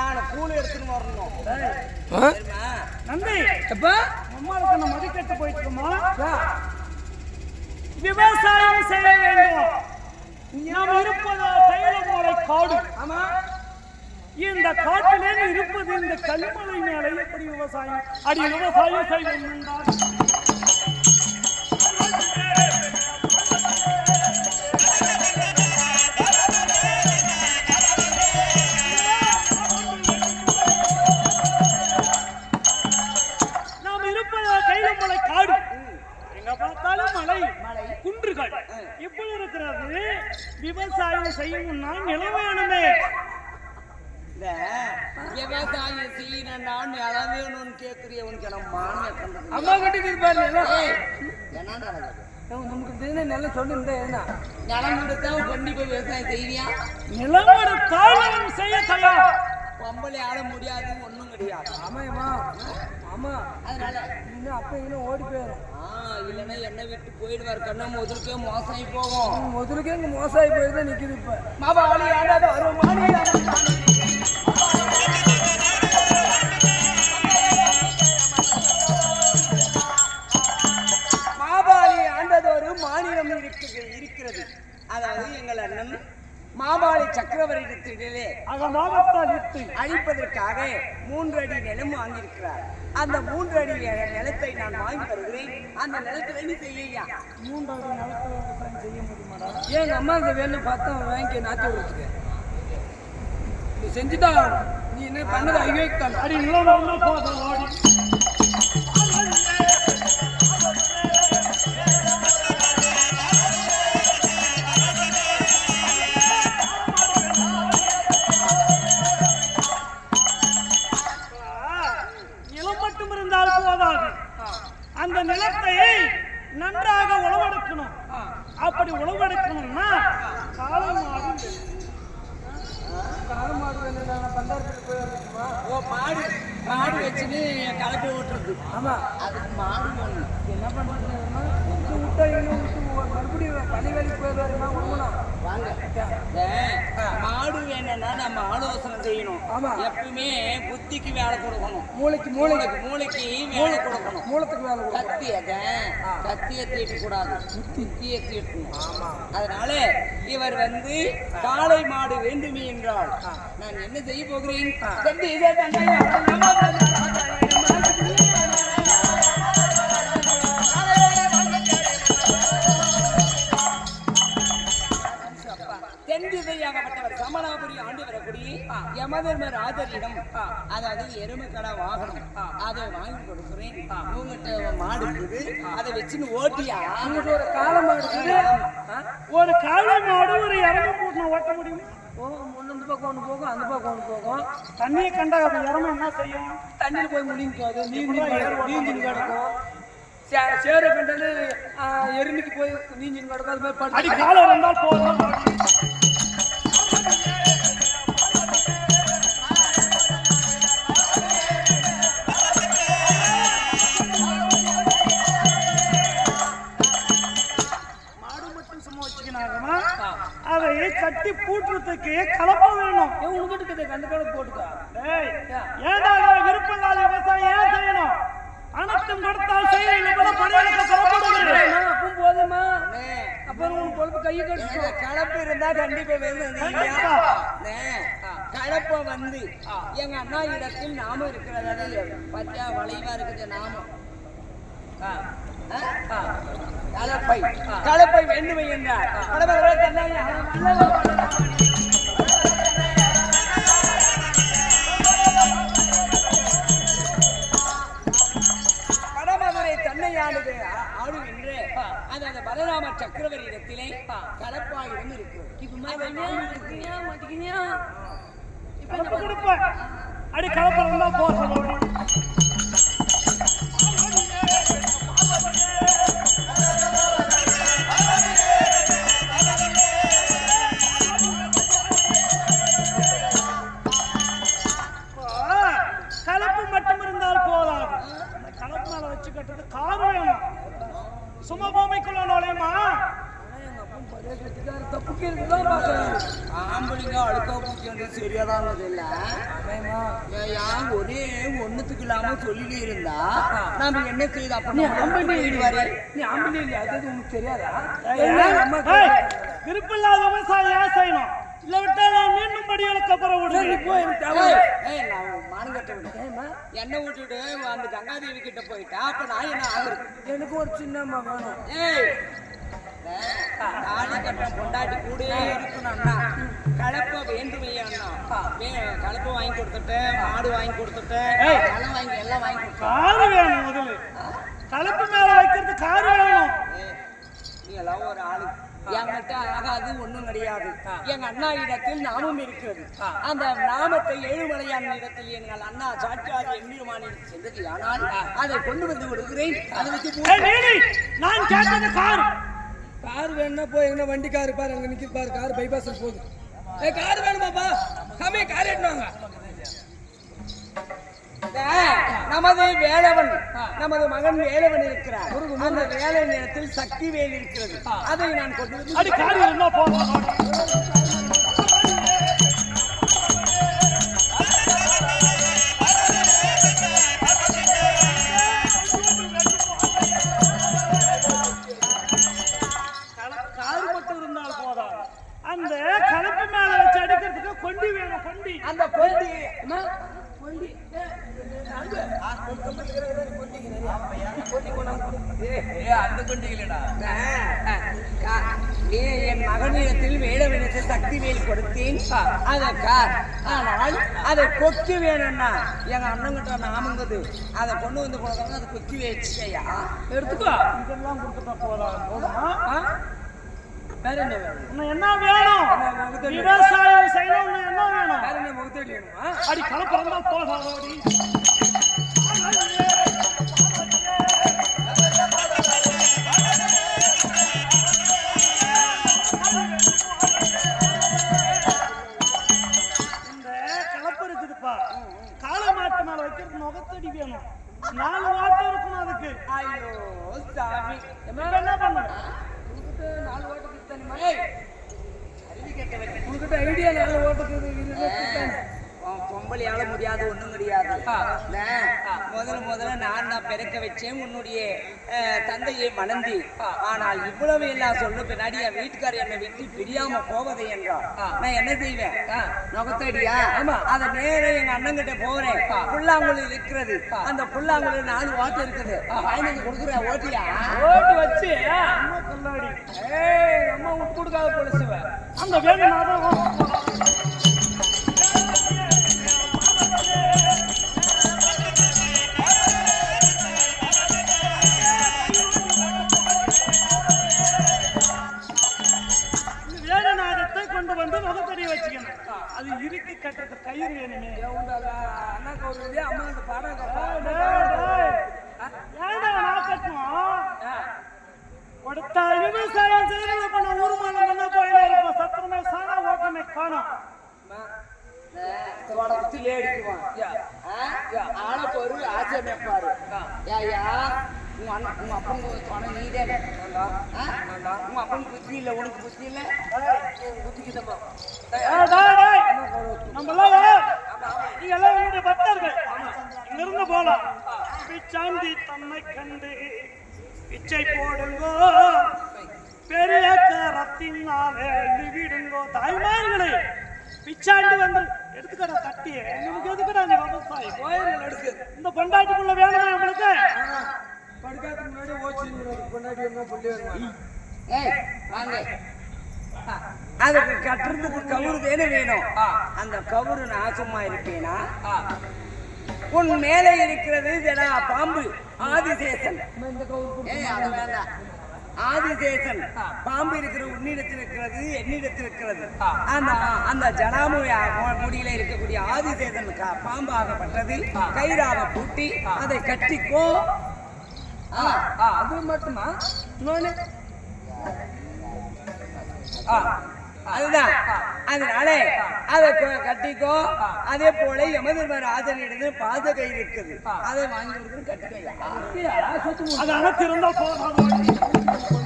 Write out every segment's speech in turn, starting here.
நான் கூலி எடுத்துன்னு வரணும்? நன்றி. எப்பா? அம்மாவுக்கு நம்ம மதிக்கட்டு போயிட்டுமா விவசாயம் செய்ய வேண்டும். நாம் இருப்பது தைலமலை காடு. ஆமா. இந்த காட்டிலே இருப்பது இந்த கல்மலை மேலே எப்படி விவசாயம் அடி விவசாயம் செய்வோம் என்றால் நம்ம மானியம் கண்டது அம்மா கிட்ட இருப்பாரு? நமக்கு தெரிஞ்ச நல்லா சொல்லு இந்த என்ன? நிலம் கொடுத்தா கண்டிப்பா விவசாயம் செய்வியா? நிலம் எடுத்தால் நாம் செய்ய தயார். பொம்பளை ஆள முடியாது ஒண்ணும் கிடையாது. ஆமாம்மா ஆமா. அதனால இன்னும் அப்ப இன்னும் ஓடி போயிடும் இல்லைன்னா என்ன விட்டு போயிடுவார். கண்ணா முதலுக்கே மோசம் ஆகி போகும் முதலுக்கே இங்க மோசாயி போய் தான் நிக்குது இப்ப. மாபாளி ஆண்டதொரு மாநிலம் இருக்கு இருக்கிறது. அதாவது எங்கள் அண்ணன் மாபாளி சக்கரவர்த்தியிடத்திலே அழிப்பதற்காக மூன்று அடி நிலம் வாங்கியிருக்கிறார். அந்த மூன்று அடி நில- நிலத்தை நான் வாங்கி வருகிறேன் அந்த நிலத்துல நீ செய்யா நிலத்தில் விவசாயம் செய்ய முடியுமாடா? ஏன் எங்க அம்மா இந்த வேணும் பார்த்தா வாங்கி நாட்டி விடுறதுக்கு? நீ செஞ்சுதான். நீ என்ன பண்ணது ஐயோக்கு அடி நிலம் போதும் மாடு வேணும்னா நம்ம ஆலோசனை செய்யணும். எப்பவுமே புத்திக்கு வேலை கொடுக்கணும். மூளைக்கு மூளைக்கு மூளைக்கு வேலை கொடுக்கணும். மூலத்துக்கு வேலை கொடுக்கும் கத்தி அத கத்தியை தீட்ட கூடாது புத்தியை தீட்டணும். அதனால இவர் வந்து காளை மாடு வேண்டுமே என்றால் நான் என்ன செய்ய போகிறேன்? ராஜரிடம் அதாவது எருமைக்கடை வாகனம் அதை வாங்கி கொடுக்குறேன். உங்ககிட்ட மாடு இருக்குது. அதை வச்சுன்னு ஓட்டியா? உங்கள்கிட்ட ஒரு கால மாடு இருக்குது? ஒரு காளை மாடு ஒரு இறமை போட்டு ஓட்ட முடியும்? போகும். ஒன்று இந்த பக்கம் ஒன்று போகும். அந்த பக்கம் ஒன்று போகும். தண்ணியை கண்டா அது இறமை என்ன செய்யும்? தண்ணியில் போய் அது நீந்தி நீந்தின்னு கிடக்கும் சேர கண்டாலே எருமைக்கு போய் நீந்தின்னு கிடக்கும் அது மாதிரி அடி படுத்து காலை இருந்தால் போதும். இருந்தா வந்து எங்க அண்ணா இடத்தில் நாம இருக்கிறது. பச்சா வளைவா இருக்குது நாமம். கலப்பை. கலப்பை வேண்டுமை என்றார். கடவுளே தந்தாங்க, அது அந்த பலராம சக்கரவர்த்தி இடத்திலே இருக்கு. கொடுப்பேன் அடி கலப்பை போதும் கலப்பு போதாது வச்சு சும்மா பூமிக்குள்ள நுழையுமா? ஆம்பளைங்க அழுக்கா பூச்சின்றது சரியாதானது இல்ல. ஏன் ஒரே ஒண்ணுத்துக்கு இல்லாம சொல்லிட்டே இருந்தா? நாம என்ன செய்யுது நீ அப்ப ஆம்பளை நீ ஆம்பளை இல்லையா? அது உனக்கு தெரியாதா? விருப்பமில்லாத விவசாயம் செய்யணும்? இல்ல விட்டா நான் மீண்டும் படிகளுக்கு அப்புறம் சரி, நீ விடுவேன் போ, எனக்கு தேவை ஏய், இல்லை. ஏய், நான் மானங்கட்ட விடு. ஏம்மா, என்னை விட்டுட்டு அந்த கங்காதேவி கிட்ட போயிட்டா அப்ப நான் என்ன ஆகுறது? எனக்கு ஒரு சின்னம்மா வேணும். ஏய் தாலி கட்ட பொண்டாட்டி கூட இருக்கணும்னா கலப்ப வேண்டுமையா கலப்ப வாங்கி கொடுத்துட்டேன் மாடு வாங்கி கொடுத்துட்டேன். நிலம் வாங்கி எல்லாம் வாங்கி காரு வேணும் முதல்ல. கலப்பு மேல வைக்கிறது காரு வேணும். நீ எல்லாம் ஒரு ஆளு. என்கிட்ட ஆகாது ஒண்ணும் கிடையாது. எங்க அண்ணா இடத்தில் நாமம் இருக்கிறது. அந்த நாமத்தை ஏழுமலையான் இடத்தில் எங்கள் அண்ணா சாட்சியார் எம்பெருமானில் சென்றது. ஆனால் அதை கொண்டு வந்து விடுகிறேன். அதை வச்சு நான் கேட்டது கார் கார் வேணும்னா போய் எங்க வண்டி கார் பாரு அங்க நிக்கிது பாரு கார் பைபாஸ்ல போகுது. ஏய் கார் வேணுமாப்பா? கம்மியா கார் எடுத்துவாங்க ஏய், நமது வேலவன் நமது மகன் வேலவன் இருக்கிறார். அந்த வேலை நேரத்தில் சக்தி வேல் இருக்கிறது. அதை நான் கொண்டு என் மகனிடத்தில் வேலவனத்தில் சக்தி வேல் கொடுத்தேன். அதை கார் ஆனால் அதை கொக்கி வேணும்னா எங்க அண்ணங்கிட்ட நாமங்குது. அதை கொண்டு வந்து கொடுக்கணும் அதை கொக்கி வச்சுக்கையா எடுத்துக்கோ. இதெல்லாம் கொடுத்துட்டா போதுமா? ஆ? வேற என்ன வேணும்? என்ன வேணும்? விவசாயம் செய்யணும் என்ன வேணும்? வேற என்ன முகத்தடி வேணுமா? அடி தந்தையை மணந்தி. ஆனால் இவ்வளவு எல்லாம் சொல்ல பின்னாடி என் வீட்டுக்காரர் என்னை விட்டு பிரியாம போவதை என்றான் நான் என்ன செய்வேன்? நுகத்தடியா? ஆமா. அதை நேரா எங்க அண்ணன் கிட்ட போறேன் புல்லாங்குழி இருக்கிறது. அந்த புல்லாங்குழி நாலு வாட்டு இருக்குது. வாங்கி கொடுக்குறேன் ஓட்டியா? ஓட்டு வச்சு. அம்மா கல்லாடி. ஏய் அம்மா உனக்கு கொடுக்காத போலீசுவ அந்த வேணும் கயிறு வேணுமே அண்ணா கௌரவியா அம்மா இந்த பாடம் கொடுத்தா விவசாயம் செய்யறது பண்ண ஊர்மானம் என்ன போயில இருப்போம் சத்திரமே சாணா ஓட்டமே காணும். ஆளை பொரு ஆசை மேப்பாரு ஏயா உங்க அண்ணன் உங்க அப்பனுக்கு சொன்ன நீதே உங்க அப்பனுக்கு புத்தி இல்லை உனக்கு புத்தி இல்லை. புத்திக்கு எல்லாம் என்னுடைய பக்தர்கள். இங்கிருந்து தன்னை கண்டு பிச்சை போடுங்கோ. பெரிய கரத்தினாலே விடுங்கோ தாய்மார்களே பிச்சாண்டி வந்து எடுத்துக்கடா கட்டி உங்களுக்கு எதுக்குடா நீ விவசாயம் கோயில் எடுக்கு இந்த பொண்டாட்டிக்குள்ள வேணுமா உங்களுக்கு? படுக்காதுக்கு முன்னாடி ஓச்சி கொண்டாடி என்ன சொல்லி வருவாங்க ஏய் வாங்க. அதுக்கு கட்டுறதுக்கு கவுரு தானே வேணும். அந்த கவுரு நான் சும்மா இருப்பேனா உன் மேலே இருக்கிறது ஜடா பாம்பு? ஆதிசேஷன். ஆதிசேஷன். பாம்பு இருக்கிற உன்னிடத்தில் இருக்கிறது என்னிடத்தில் இருக்கிறது அந்த அந்த ஜனாமு முடியில இருக்கக்கூடிய ஆதிசேஷன் க- பாம்பாகப்பட்டது கயிறாக பூட்டி அதை கட்டிக்கோ. ஆ, ஆ அது மட்டுமா? இன்னொன்னு ஆ, அதுதான். அதனால அதை கொ- கட்டிக்கோ. அதே போல யமதர்மர் ஆதரனிடம் பாத கயிறு இருக்குது. அதை வாங்கி கொடுத்து கட்டிக்கையா அப்படியா? சொத்து போதும்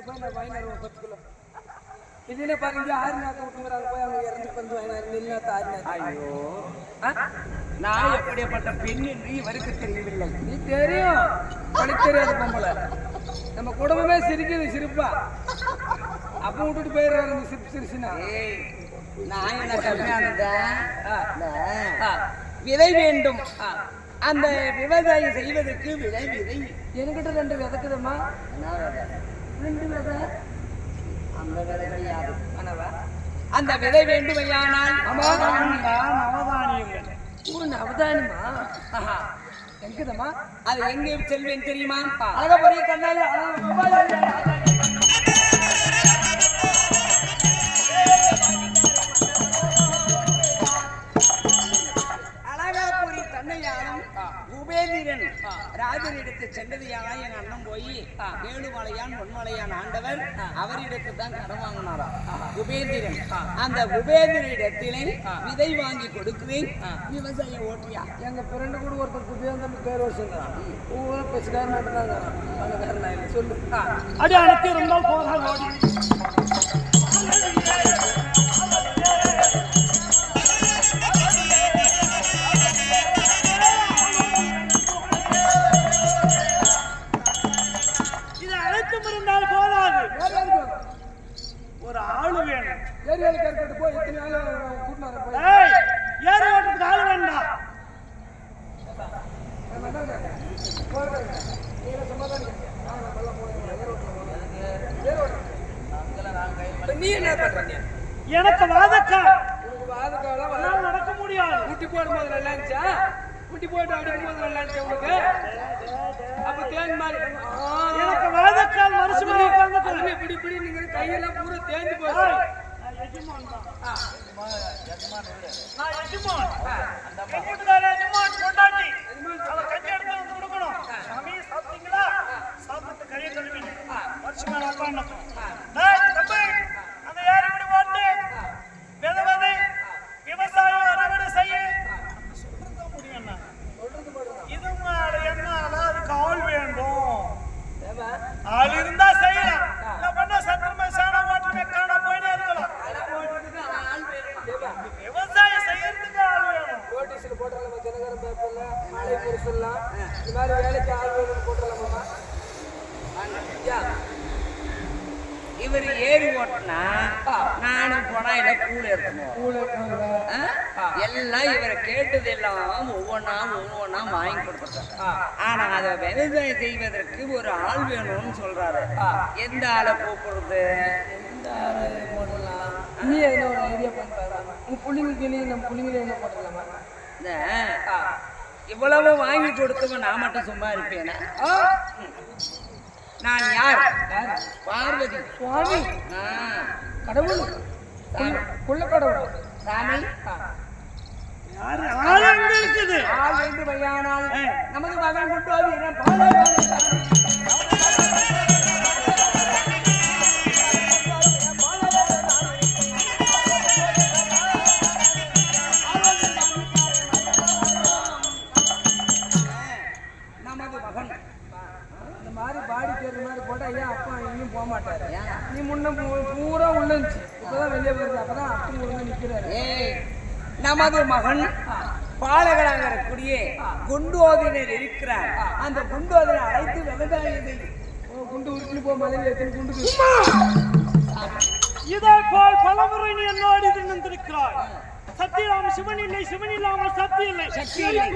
ஆஃபீஸில் போய் நான் வாங்கினார் ஒரு பத்து கிலோ இதுல பாருங்க ஆறு நாக்கு விட்டுங்கிறாங்க போய் அவங்க இறந்து வந்து வாங்கினார் நெல் நாத்து ஆறு ஐயோ? நான் எப்படிப்பட்ட பெண் என்று இவருக்கு தெரியவில்லை நீ தெரியும். உனக்கு தெரியாத பொம்பளை. நம்ம குடும்பமே சிரிக்குது சிரிப்பா. அப்போ விட்டுட்டு போயிடுறாரு இந்த சிரிப்பு சிரிச்சுனா நான் என்ன கம்மியானதா ஆ. விதை வேண்டும். அந்த விவசாயம் செய்வதற்கு விதை விதை. என்கிட்ட ரெண்டு விதக்குதம்மா. என்ன அந்த விதை வேண்டுமையானால் நவதானிமா ஆஹா. எங்குதம்மா அது எங்கே செல்வேன் தெரியுமா? அழகப்பரிய கண்ணாடி. சென்றதையானா என் அண்ணன் போய் வேணுமலையான் பொன்மலையான் ஆண்டவர் அவரிடத்து தான் கடன் வாங்கினாராம். உபேந்திரன் அந்த உபேந்திரிடத்திலே விதை வாங்கி கொடுக்கிறேன். விவசாயம் ஓட்டியா? எங்க ஃப்ரெண்டு கூட ஒருத்தர் தம்பி பேர் மட்டும்தான் வேற நான் இல்லை சொல்லு. அடி அனுப்பி இருந்தால் போதான் ஏரியாவில் கருக்கிட்டு போய் இத்தனை நாள் கூட்டினார போய். ஏய் ஏறு ஓட்டுறதுக்கு ஆளு வேண்டாம் நீ என்ன பண்றீங்க? எனக்கு வாதக்கா. வாதக்காலம் நடக்க முடியாது. முட்டி போடும்போது நல்லா இருந்துச்சா? முட்டி போட்டு அடிக்கும்போது நல்லா இருந்துச்சு அப்ப தேன் மாதிரி. எனக்கு வாதக்கால் அதுல இப்படி இப்படி நீங்க கையெல்லாம் பூரா தேஞ்சு போச்சு. நான் வருஷமா நான் உட்கார்ந்துட்டேன். டேய், தம்பி, அந்த ஏறுபடி போட்டு, விதை விதை, விவசாயம் அறுவடை செய்யு. சொல்றதுதான் முடியும் அண்ணா. இது மேல என்னால அதுக்கு ஆள் வேண்டும் ஏம்மா? ஆள் இருந்தா செய்யலாம் இல்ல பண்ணா சத்திரமே சாண ஓட்டுமே காண போயிட்டே இருக்கலாம் ஏம்மா? விவசாயம் செய்யறதுக்கு ஆள் வேணும் நோட்டீஸ்ல போட்டுடலாமா தினகரன் பேப்பர்ல மழை புரிசல்லாம் இந்த மாதிரி வேலைக்கு ஆள் வேணும்னு போட்டுடலாமா ஐயா இவர் ஏறி ஓட்டினா நானும் போனா இல்ல கூல இருக்கணும் கூட இருக்காங்க ஆ? எல்லாம் இவரை கேட்டது எல்லாம் ஒவ்வொன்றா ஒவ்வொன்றா வாங்கி கொடுத்துட்டார் ஆனா அதை விவசாயம் செய்வதற்கு ஒரு ஆள் வேணும்னு சொல்றாரு. எந்த ஆளை கூப்பிடுறது? எந்த ஆளு போடலாம் நீ எதுனா ஒரு ஐடியா பண்ணி பாரு உங்க புள்ளிங்களுக்கு நீ நம்ம புள்ளிங்களை என்ன போட்டுடலாமா இந்த இவ்வளவு வாங்கி கொடுத்தவன் நான் மட்டும் சும்மா இருப்பேனா? நான் யார்? யார்? பார்வதி. சுவாமி. கடவுள். குள்ள கடவுள் சாமி. இருக்குது? ஆள் என்று வையானால் ஏய். நமது மகன் கொண்டு வந்து என்ன பாலை நமது மகன். இந்த மாதிரி பாடி தேர்வு மாதிரி போட்டா ஐயா அப்பா எங்கேயும் போக மாட்டாரு. நீ முன்ன பூரா உள்ள இருந்துச்சு. இப்பதான் வெளியே வருது. அப்பதான் அப்படி ஒழுங்கா நிக்கிறாரு. நமது மகன் பாலகராகக்கூடிய குண்டோதினர் இருக்கிறார். அந்த குண்டோதனை அழைத்து விவசாயத்தை ஓ, குண்டு உருட்டுன்னு போ மலையில எத்தனை குண்டுக்கு இதே போல் பலமுறை நீ என்னோடு இது நின்றிருக்கிறாய். சத்தியம் சிவன் இல்லை சிவன் இல்லாமல் சக்தி இல்லை. சக்தி இல்லை.